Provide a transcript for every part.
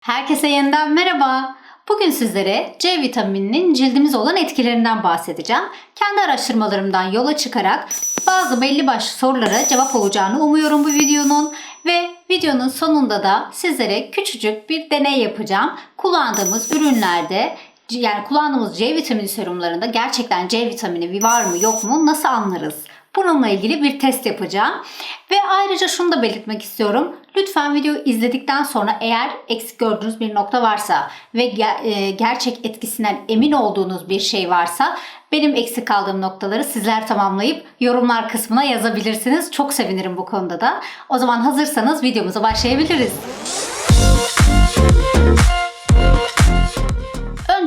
Herkese yeniden merhaba. Bugün sizlere C vitamininin cildimize olan etkilerinden bahsedeceğim. Kendi araştırmalarımdan yola çıkarak bazı belli başlı sorulara cevap olacağını umuyorum bu videonun. Ve videonun sonunda da sizlere küçücük bir deney yapacağım. Kullandığımız ürünlerde yani kullandığımız C vitamini serumlarında gerçekten C vitamini var mı yok mu nasıl anlarız? Bununla ilgili bir test yapacağım. Ve ayrıca şunu da belirtmek istiyorum. Lütfen videoyu izledikten sonra eğer eksik gördüğünüz bir nokta varsa ve e, gerçek etkisinden emin olduğunuz bir şey varsa benim eksik kaldığım noktaları sizler tamamlayıp yorumlar kısmına yazabilirsiniz. Çok sevinirim bu konuda da. O zaman hazırsanız videomuza başlayabiliriz.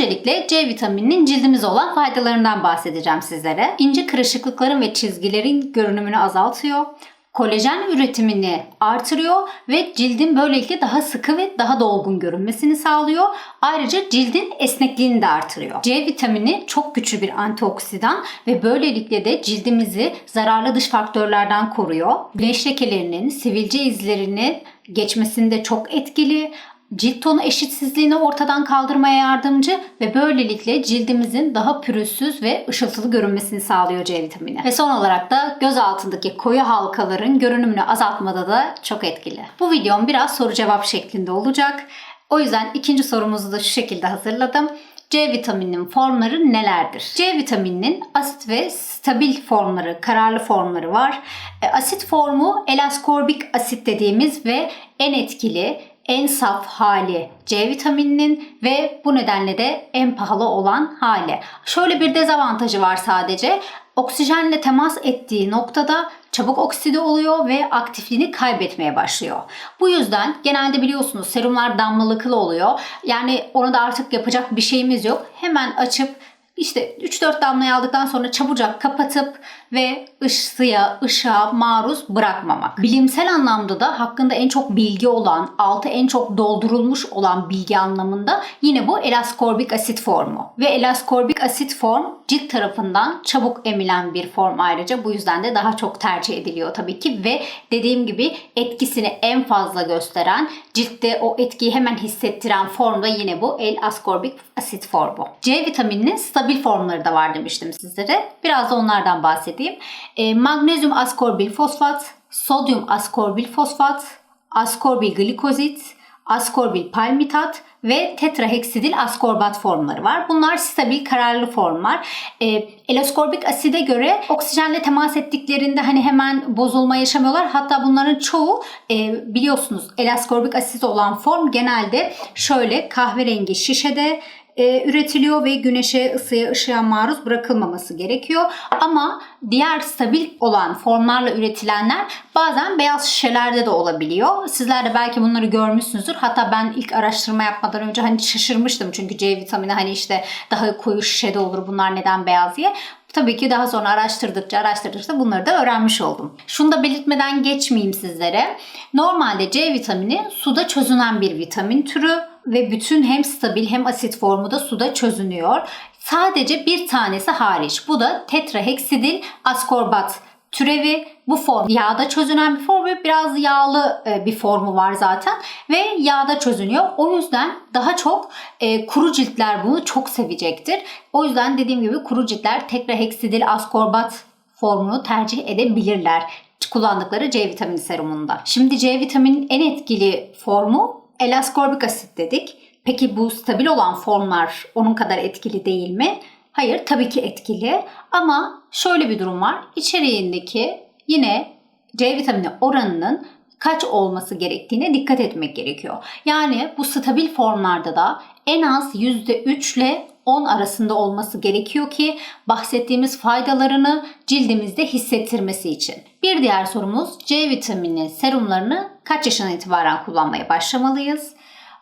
Öncelikle C vitamininin cildimize olan faydalarından bahsedeceğim sizlere. İnce kırışıklıkların ve çizgilerin görünümünü azaltıyor. Kolajen üretimini artırıyor ve cildin böylelikle daha sıkı ve daha dolgun görünmesini sağlıyor. Ayrıca cildin esnekliğini de artırıyor. C vitamini çok güçlü bir antioksidan ve böylelikle de cildimizi zararlı dış faktörlerden koruyor. Güneş lekelerinin, sivilce izlerini geçmesinde çok etkili cilt tonu eşitsizliğini ortadan kaldırmaya yardımcı ve böylelikle cildimizin daha pürüzsüz ve ışıltılı görünmesini sağlıyor C vitamini. Ve son olarak da göz altındaki koyu halkaların görünümünü azaltmada da çok etkili. Bu videom biraz soru cevap şeklinde olacak. O yüzden ikinci sorumuzu da şu şekilde hazırladım. C vitamininin formları nelerdir? C vitamininin asit ve stabil formları, kararlı formları var. E, asit formu elaskorbik asit dediğimiz ve en etkili, en saf hali C vitamininin ve bu nedenle de en pahalı olan hali. Şöyle bir dezavantajı var sadece. Oksijenle temas ettiği noktada çabuk okside oluyor ve aktifliğini kaybetmeye başlıyor. Bu yüzden genelde biliyorsunuz serumlar damlalıklı oluyor. Yani ona da artık yapacak bir şeyimiz yok. Hemen açıp işte 3-4 damlayı aldıktan sonra çabucak kapatıp ve ışığa, ışığa maruz bırakmamak. Bilimsel anlamda da hakkında en çok bilgi olan, altı en çok doldurulmuş olan bilgi anlamında yine bu elaskorbik asit formu. Ve elaskorbik asit form cilt tarafından çabuk emilen bir form ayrıca. Bu yüzden de daha çok tercih ediliyor tabii ki ve dediğim gibi etkisini en fazla gösteren, ciltte o etkiyi hemen hissettiren form da yine bu elaskorbik asit formu. C vitamininin stabil formları da var demiştim sizlere. Biraz da onlardan bahsedeyim. E, magnezyum askorbil fosfat, sodyum askorbil fosfat, askorbil glikozit, askorbil palmitat ve tetraheksidil askorbat formları var. Bunlar stabil kararlı formlar. E, elaskorbik aside göre oksijenle temas ettiklerinde hani hemen bozulma yaşamıyorlar. Hatta bunların çoğu e, biliyorsunuz elaskorbik asit olan form genelde şöyle kahverengi şişede e, üretiliyor ve güneşe, ısıya, ışığa maruz bırakılmaması gerekiyor. Ama diğer stabil olan formlarla üretilenler bazen beyaz şişelerde de olabiliyor. Sizler de belki bunları görmüşsünüzdür. Hatta ben ilk araştırma yapmadan önce hani şaşırmıştım çünkü C vitamini hani işte daha koyu şişede olur bunlar neden beyaz diye. Tabii ki daha sonra araştırdıkça araştırdıkça bunları da öğrenmiş oldum. Şunu da belirtmeden geçmeyeyim sizlere. Normalde C vitamini suda çözünen bir vitamin türü ve bütün hem stabil hem asit formu da suda çözünüyor. Sadece bir tanesi hariç. Bu da tetraheksidil askorbat türevi. Bu form yağda çözünen bir form ve biraz yağlı e, bir formu var zaten ve yağda çözünüyor. O yüzden daha çok e, kuru ciltler bunu çok sevecektir. O yüzden dediğim gibi kuru ciltler tetraheksidil askorbat formunu tercih edebilirler kullandıkları C vitamini serumunda. Şimdi C vitaminin en etkili formu elaskorbik asit dedik. Peki bu stabil olan formlar onun kadar etkili değil mi? Hayır tabii ki etkili ama şöyle bir durum var. İçeriğindeki yine C vitamini oranının kaç olması gerektiğine dikkat etmek gerekiyor. Yani bu stabil formlarda da en az %3 ile 10 arasında olması gerekiyor ki bahsettiğimiz faydalarını cildimizde hissettirmesi için. Bir diğer sorumuz C vitamini serumlarını kaç yaşından itibaren kullanmaya başlamalıyız?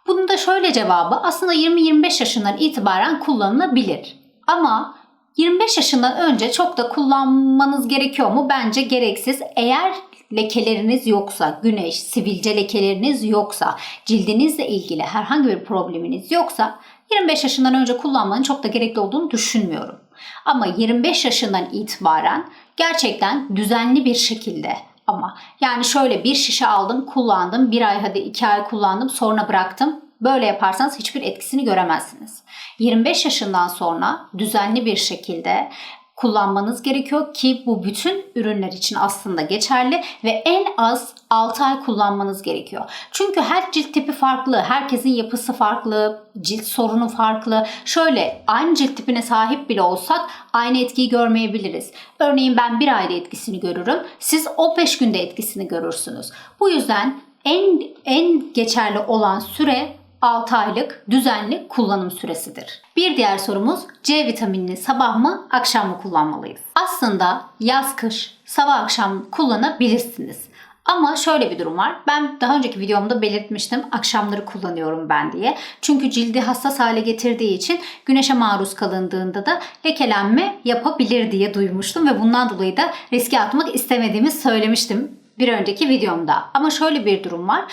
Bunun da şöyle cevabı aslında 20-25 yaşından itibaren kullanılabilir. Ama 25 yaşından önce çok da kullanmanız gerekiyor mu? Bence gereksiz. Eğer lekeleriniz yoksa, güneş, sivilce lekeleriniz yoksa, cildinizle ilgili herhangi bir probleminiz yoksa 25 yaşından önce kullanmanın çok da gerekli olduğunu düşünmüyorum. Ama 25 yaşından itibaren gerçekten düzenli bir şekilde ama yani şöyle bir şişe aldım kullandım bir ay hadi iki ay kullandım sonra bıraktım Böyle yaparsanız hiçbir etkisini göremezsiniz. 25 yaşından sonra düzenli bir şekilde kullanmanız gerekiyor ki bu bütün ürünler için aslında geçerli ve en az 6 ay kullanmanız gerekiyor. Çünkü her cilt tipi farklı, herkesin yapısı farklı, cilt sorunu farklı. Şöyle aynı cilt tipine sahip bile olsak aynı etkiyi görmeyebiliriz. Örneğin ben bir ayda etkisini görürüm, siz 15 günde etkisini görürsünüz. Bu yüzden en en geçerli olan süre 6 aylık düzenli kullanım süresidir. Bir diğer sorumuz C vitaminini sabah mı akşam mı kullanmalıyız? Aslında yaz kış sabah akşam kullanabilirsiniz. Ama şöyle bir durum var. Ben daha önceki videomda belirtmiştim akşamları kullanıyorum ben diye. Çünkü cildi hassas hale getirdiği için güneşe maruz kalındığında da lekelenme yapabilir diye duymuştum ve bundan dolayı da riske atmak istemediğimi söylemiştim bir önceki videomda. Ama şöyle bir durum var.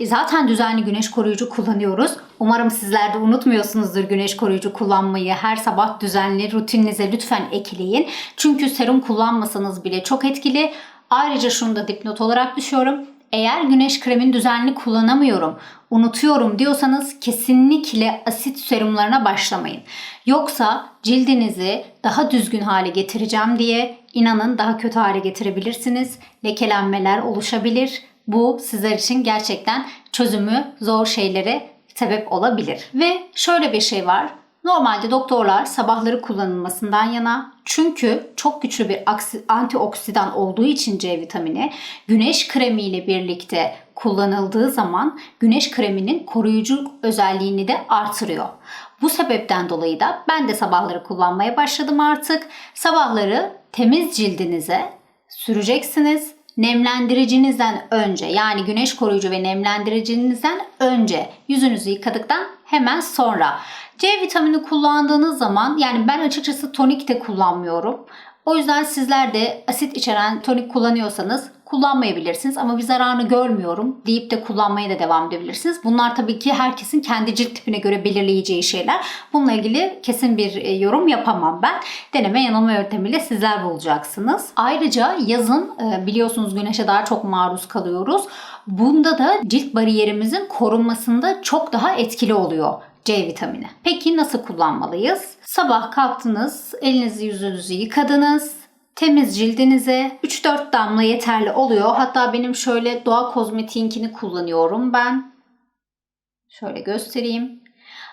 E, Zaten düzenli güneş koruyucu kullanıyoruz. Umarım sizler de unutmuyorsunuzdur güneş koruyucu kullanmayı. Her sabah düzenli rutininize lütfen ekleyin. Çünkü serum kullanmasanız bile çok etkili. Ayrıca şunu da dipnot olarak düşüyorum. Eğer güneş kremini düzenli kullanamıyorum, unutuyorum diyorsanız kesinlikle asit serumlarına başlamayın. Yoksa cildinizi daha düzgün hale getireceğim diye inanın daha kötü hale getirebilirsiniz. Lekelenmeler oluşabilir. Bu sizler için gerçekten çözümü zor şeylere sebep olabilir. Ve şöyle bir şey var. Normalde doktorlar sabahları kullanılmasından yana çünkü çok güçlü bir antioksidan olduğu için C vitamini güneş kremi ile birlikte kullanıldığı zaman güneş kreminin koruyucu özelliğini de artırıyor. Bu sebepten dolayı da ben de sabahları kullanmaya başladım artık. Sabahları temiz cildinize süreceksiniz nemlendiricinizden önce yani güneş koruyucu ve nemlendiricinizden önce yüzünüzü yıkadıktan hemen sonra C vitamini kullandığınız zaman yani ben açıkçası tonik de kullanmıyorum. O yüzden sizler de asit içeren tonik kullanıyorsanız kullanmayabilirsiniz ama bir zararını görmüyorum deyip de kullanmaya da devam edebilirsiniz. Bunlar tabii ki herkesin kendi cilt tipine göre belirleyeceği şeyler. Bununla ilgili kesin bir e, yorum yapamam ben. Deneme yanılma yöntemiyle sizler bulacaksınız. Ayrıca yazın e, biliyorsunuz güneşe daha çok maruz kalıyoruz. Bunda da cilt bariyerimizin korunmasında çok daha etkili oluyor. C vitamini. Peki nasıl kullanmalıyız? Sabah kalktınız, elinizi yüzünüzü yıkadınız. Temiz cildinize 3-4 damla yeterli oluyor. Hatta benim şöyle doğa kozmetiğinkini kullanıyorum ben. Şöyle göstereyim.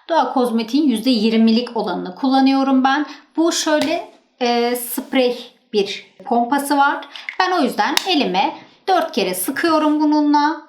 Doğa kozmetiğin %20'lik olanını kullanıyorum ben. Bu şöyle e, sprey bir pompası var. Ben o yüzden elime 4 kere sıkıyorum bununla.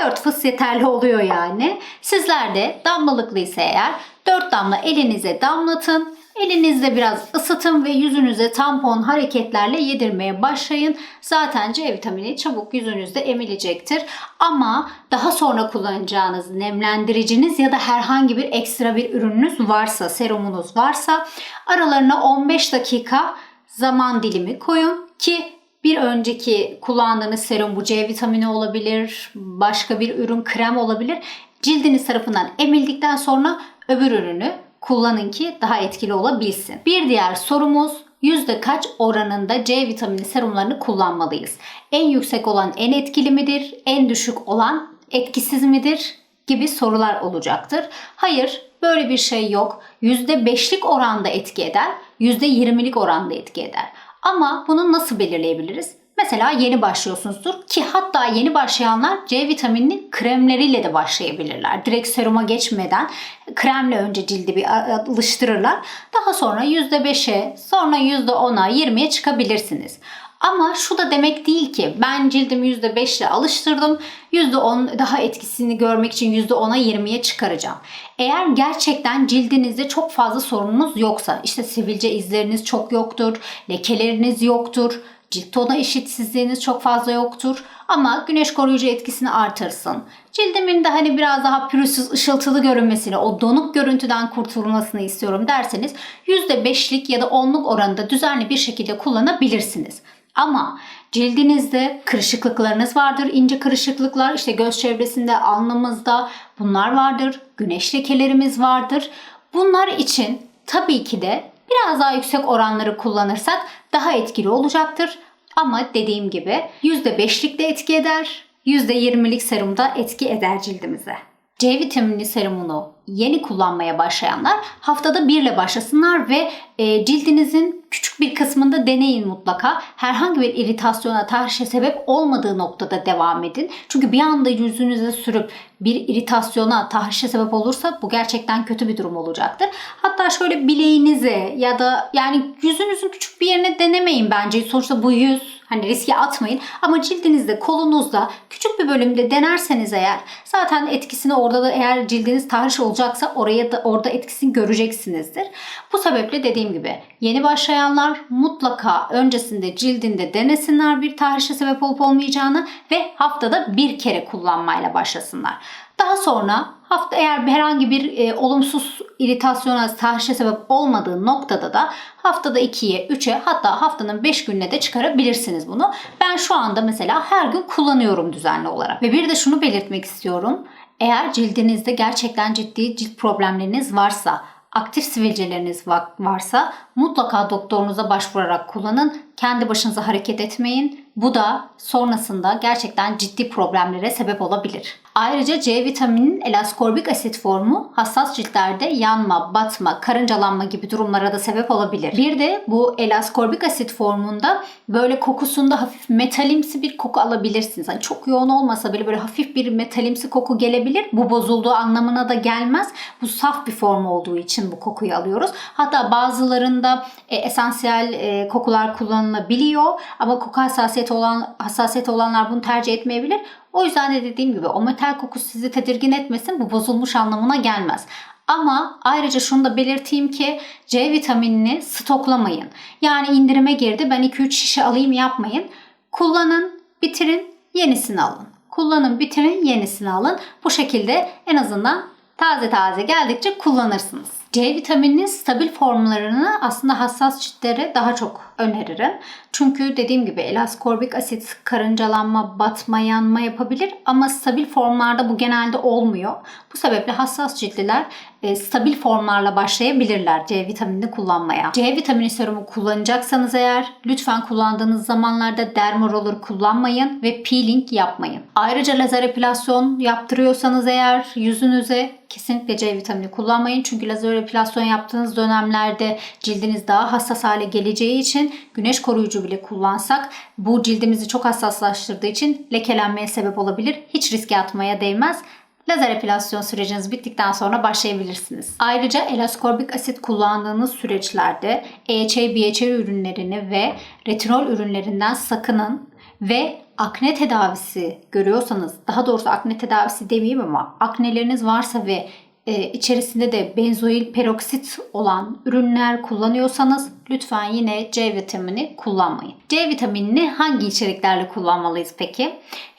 4 fıs yeterli oluyor yani. Sizler de damlalıklıysa eğer 4 damla elinize damlatın. Elinizde biraz ısıtın ve yüzünüze tampon hareketlerle yedirmeye başlayın. Zaten C vitamini çabuk yüzünüzde emilecektir. Ama daha sonra kullanacağınız nemlendiriciniz ya da herhangi bir ekstra bir ürününüz varsa, serumunuz varsa aralarına 15 dakika zaman dilimi koyun ki bir önceki kullandığınız serum bu C vitamini olabilir, başka bir ürün krem olabilir. Cildiniz tarafından emildikten sonra öbür ürünü kullanın ki daha etkili olabilsin. Bir diğer sorumuz yüzde kaç oranında C vitamini serumlarını kullanmalıyız? En yüksek olan en etkili midir? En düşük olan etkisiz midir? gibi sorular olacaktır. Hayır, böyle bir şey yok. %5'lik oranda etki eder, %20'lik oranda etki eder. Ama bunu nasıl belirleyebiliriz? Mesela yeni başlıyorsunuzdur ki hatta yeni başlayanlar C vitamininin kremleriyle de başlayabilirler. Direkt seruma geçmeden kremle önce cildi bir alıştırırlar. Daha sonra %5'e, sonra %10'a, 20'ye çıkabilirsiniz. Ama şu da demek değil ki ben cildimi %5 ile alıştırdım. %10 daha etkisini görmek için %10'a 20'ye çıkaracağım. Eğer gerçekten cildinizde çok fazla sorununuz yoksa işte sivilce izleriniz çok yoktur, lekeleriniz yoktur, cilt tonu eşitsizliğiniz çok fazla yoktur ama güneş koruyucu etkisini artırsın. Cildimin de hani biraz daha pürüzsüz, ışıltılı görünmesini, o donuk görüntüden kurtulmasını istiyorum derseniz %5'lik ya da 10'luk oranında düzenli bir şekilde kullanabilirsiniz. Ama cildinizde kırışıklıklarınız vardır. ince kırışıklıklar işte göz çevresinde, alnımızda bunlar vardır. Güneş lekelerimiz vardır. Bunlar için tabii ki de biraz daha yüksek oranları kullanırsak daha etkili olacaktır. Ama dediğim gibi %5'lik de etki eder, %20'lik serum da etki eder cildimize. C vitamini serumunu yeni kullanmaya başlayanlar haftada bir ile başlasınlar ve e, cildinizin küçük bir kısmında deneyin mutlaka. Herhangi bir iritasyona, tahrişe sebep olmadığı noktada devam edin. Çünkü bir anda yüzünüze sürüp bir iritasyona, tahrişe sebep olursa bu gerçekten kötü bir durum olacaktır. Hatta şöyle bileğinize ya da yani yüzünüzün küçük bir yerine denemeyin bence. Sonuçta bu yüz Hani riske atmayın ama cildinizde, kolunuzda küçük bir bölümde denerseniz eğer zaten etkisini orada da eğer cildiniz tahriş olacaksa oraya da orada etkisini göreceksinizdir. Bu sebeple dediğim gibi yeni başlayanlar mutlaka öncesinde cildinde denesinler bir tahrişe sebep olup olmayacağını ve haftada bir kere kullanmayla başlasınlar. Daha sonra hafta eğer herhangi bir e, olumsuz iritasyona, tahrişe sebep olmadığı noktada da haftada 2'ye, 3'e hatta haftanın 5 gününe de çıkarabilirsiniz bunu. Ben şu anda mesela her gün kullanıyorum düzenli olarak. Ve bir de şunu belirtmek istiyorum. Eğer cildinizde gerçekten ciddi cilt problemleriniz varsa, aktif sivilceleriniz varsa mutlaka doktorunuza başvurarak kullanın. Kendi başınıza hareket etmeyin. Bu da sonrasında gerçekten ciddi problemlere sebep olabilir. Ayrıca C vitamininin elaskorbik asit formu hassas ciltlerde yanma, batma, karıncalanma gibi durumlara da sebep olabilir. Bir de bu elaskorbik asit formunda böyle kokusunda hafif metalimsi bir koku alabilirsiniz. Hani çok yoğun olmasa bile böyle hafif bir metalimsi koku gelebilir. Bu bozulduğu anlamına da gelmez. Bu saf bir form olduğu için bu kokuyu alıyoruz. Hatta bazılarında e, esansiyel e, kokular kullanılabiliyor ama koku hassasiyeti olan hassasiyeti olanlar bunu tercih etmeyebilir. O yüzden de dediğim gibi o metal kokusu sizi tedirgin etmesin. Bu bozulmuş anlamına gelmez. Ama ayrıca şunu da belirteyim ki C vitaminini stoklamayın. Yani indirime girdi ben 2-3 şişe alayım yapmayın. Kullanın, bitirin, yenisini alın. Kullanın, bitirin, yenisini alın. Bu şekilde en azından taze taze geldikçe kullanırsınız. C vitamininin stabil formlarını aslında hassas ciltlere daha çok öneririm. Çünkü dediğim gibi elaskorbik asit karıncalanma, batma, yanma yapabilir ama stabil formlarda bu genelde olmuyor. Bu sebeple hassas ciltliler e, stabil formlarla başlayabilirler C vitaminini kullanmaya. C vitamini serumu kullanacaksanız eğer lütfen kullandığınız zamanlarda dermaroller kullanmayın ve peeling yapmayın. Ayrıca lazer epilasyon yaptırıyorsanız eğer yüzünüze kesinlikle C vitamini kullanmayın. Çünkü lazer epilasyon yaptığınız dönemlerde cildiniz daha hassas hale geleceği için güneş koruyucu bile kullansak bu cildimizi çok hassaslaştırdığı için lekelenmeye sebep olabilir. Hiç riske atmaya değmez. Lazer epilasyon süreciniz bittikten sonra başlayabilirsiniz. Ayrıca elaskorbik asit kullandığınız süreçlerde EHA, BHA ürünlerini ve retinol ürünlerinden sakının ve akne tedavisi görüyorsanız, daha doğrusu akne tedavisi demeyeyim ama akneleriniz varsa ve e, içerisinde de benzoil peroksit olan ürünler kullanıyorsanız lütfen yine C vitamini kullanmayın. C vitaminini hangi içeriklerle kullanmalıyız peki?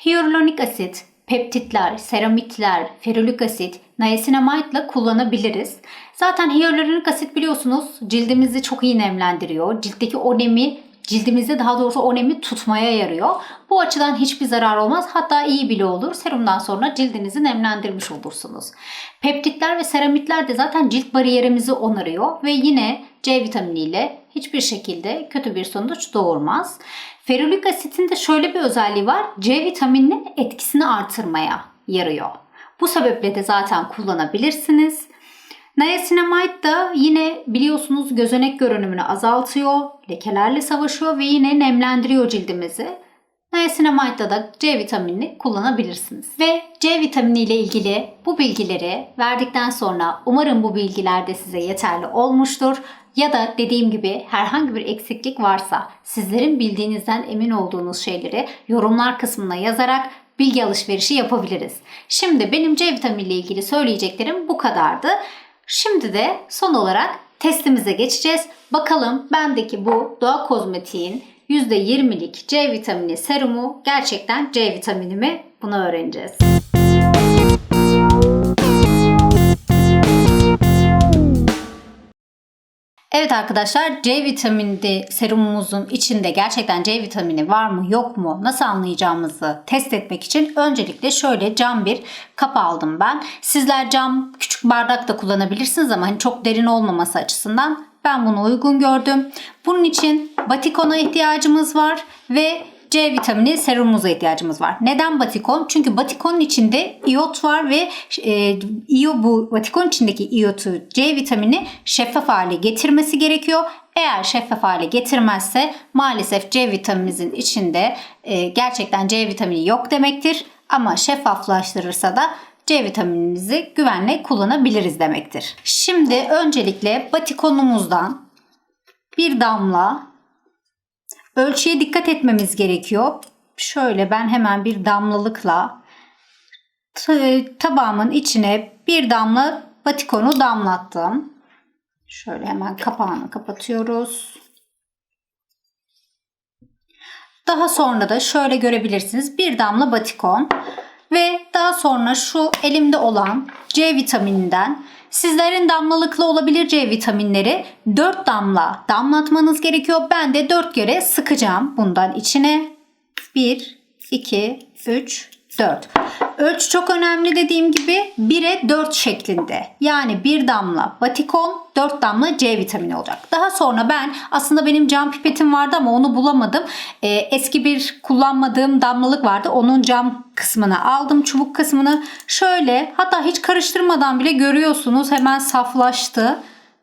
Hyaluronik asit, peptitler, seramitler, ferulik asit, niacinamide ile kullanabiliriz. Zaten hyaluronik asit biliyorsunuz cildimizi çok iyi nemlendiriyor. Ciltteki o nemi cildimizde daha doğrusu o nemi tutmaya yarıyor. Bu açıdan hiçbir zarar olmaz. Hatta iyi bile olur. Serumdan sonra cildinizi nemlendirmiş olursunuz. Peptitler ve seramitler de zaten cilt bariyerimizi onarıyor ve yine C vitamini ile hiçbir şekilde kötü bir sonuç doğurmaz. Ferulik asitin de şöyle bir özelliği var. C vitamininin etkisini artırmaya yarıyor. Bu sebeple de zaten kullanabilirsiniz. Niacinamide da yine biliyorsunuz gözenek görünümünü azaltıyor, lekelerle savaşıyor ve yine nemlendiriyor cildimizi. Niacinamide'da da C vitaminini kullanabilirsiniz. Ve C vitamini ile ilgili bu bilgileri verdikten sonra umarım bu bilgiler de size yeterli olmuştur. Ya da dediğim gibi herhangi bir eksiklik varsa sizlerin bildiğinizden emin olduğunuz şeyleri yorumlar kısmına yazarak bilgi alışverişi yapabiliriz. Şimdi benim C vitamini ile ilgili söyleyeceklerim bu kadardı. Şimdi de son olarak testimize geçeceğiz. Bakalım bendeki bu Doğa Kozmetik'in %20'lik C vitamini serumu gerçekten C vitamini mi? Bunu öğreneceğiz. Evet arkadaşlar C vitamini serumumuzun içinde gerçekten C vitamini var mı yok mu nasıl anlayacağımızı test etmek için öncelikle şöyle cam bir kap aldım ben. Sizler cam küçük bardak da kullanabilirsiniz ama hani çok derin olmaması açısından ben bunu uygun gördüm. Bunun için batikona ihtiyacımız var ve C vitamini serumumuza ihtiyacımız var. Neden batikon? Çünkü batikonun içinde iyot var ve e, iyo bu batikon içindeki iyotu C vitamini şeffaf hale getirmesi gerekiyor. Eğer şeffaf hale getirmezse maalesef C vitaminimizin içinde e, gerçekten C vitamini yok demektir. Ama şeffaflaştırırsa da C vitaminimizi güvenle kullanabiliriz demektir. Şimdi öncelikle batikonumuzdan bir damla ölçüye dikkat etmemiz gerekiyor. Şöyle ben hemen bir damlalıkla t- tabağımın içine bir damla batikonu damlattım. Şöyle hemen kapağını kapatıyoruz. Daha sonra da şöyle görebilirsiniz bir damla batikon ve daha sonra şu elimde olan C vitamininden sizlerin damlalıklı olabilir C vitaminleri 4 damla damlatmanız gerekiyor. Ben de 4 kere sıkacağım bundan içine. 1, 2, 3, 4. Ölçü çok önemli dediğim gibi 1'e 4 şeklinde. Yani bir damla batikon, 4 damla C vitamini olacak. Daha sonra ben aslında benim cam pipetim vardı ama onu bulamadım. Ee, eski bir kullanmadığım damlalık vardı. Onun cam kısmını aldım, çubuk kısmını. Şöyle hatta hiç karıştırmadan bile görüyorsunuz hemen saflaştı.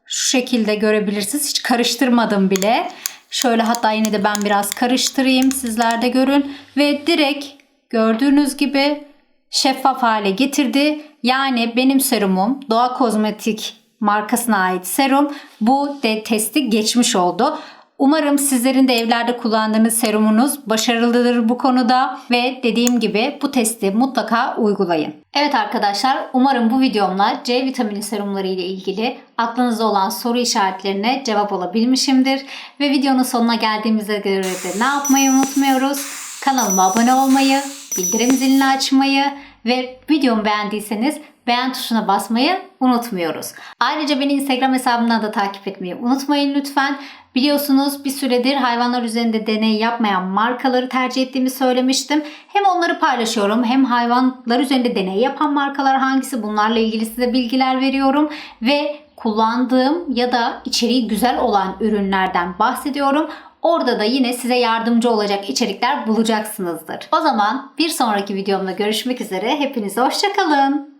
Şu şekilde görebilirsiniz. Hiç karıştırmadım bile. Şöyle hatta yine de ben biraz karıştırayım sizler de görün. Ve direkt gördüğünüz gibi şeffaf hale getirdi. Yani benim serumum Doğa Kozmetik markasına ait serum bu de testi geçmiş oldu. Umarım sizlerin de evlerde kullandığınız serumunuz başarılıdır bu konuda ve dediğim gibi bu testi mutlaka uygulayın. Evet arkadaşlar umarım bu videomla C vitamini serumları ile ilgili aklınızda olan soru işaretlerine cevap olabilmişimdir. Ve videonun sonuna geldiğimizde göre de ne yapmayı unutmuyoruz. Kanalıma abone olmayı, bildirim zilini açmayı ve videomu beğendiyseniz beğen tuşuna basmayı unutmuyoruz. Ayrıca beni Instagram hesabımdan da takip etmeyi unutmayın lütfen. Biliyorsunuz bir süredir hayvanlar üzerinde deney yapmayan markaları tercih ettiğimi söylemiştim. Hem onları paylaşıyorum hem hayvanlar üzerinde deney yapan markalar hangisi bunlarla ilgili size bilgiler veriyorum. Ve kullandığım ya da içeriği güzel olan ürünlerden bahsediyorum. Orada da yine size yardımcı olacak içerikler bulacaksınızdır. O zaman bir sonraki videomda görüşmek üzere. Hepinize hoşçakalın.